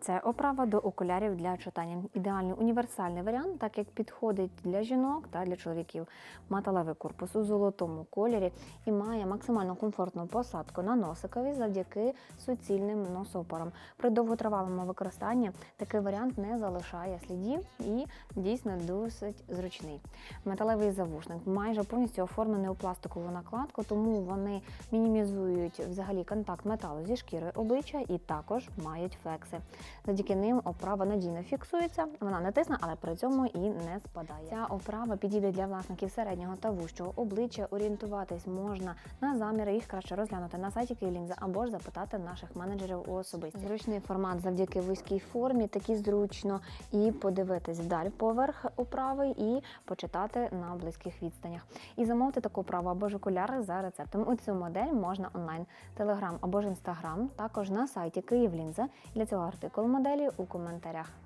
Це оправа до окулярів для читання. Ідеальний універсальний варіант, так як підходить для жінок та для чоловіків. Металевий корпус у золотому кольорі і має максимально комфортну посадку на носикові завдяки суцільним носопорам. При довготривалому використанні такий варіант не залишає слідів і дійсно досить зручний. Металевий завушник майже повністю оформлений у пластикову накладку, тому вони мінімізують взагалі контакт металу зі шкірою обличчя і також мають флекси. Завдяки ним оправа надійно фіксується, вона не тисне, але при цьому і не спадає. Ця оправа підійде для власників середнього та вущого обличчя. Орієнтуватись можна на заміри, їх краще розглянути на сайті Київлінза або ж запитати наших менеджерів у особисті. Зручний формат завдяки вузькій формі, такі зручно і подивитись вдаль поверх оправи і почитати на близьких відстанях. І замовити таку оправу або ж окуляри за рецептом. У цю модель можна онлайн, телеграм або ж інстаграм, також на сайті Київлінза. Для цього артикул моделі у коментарях.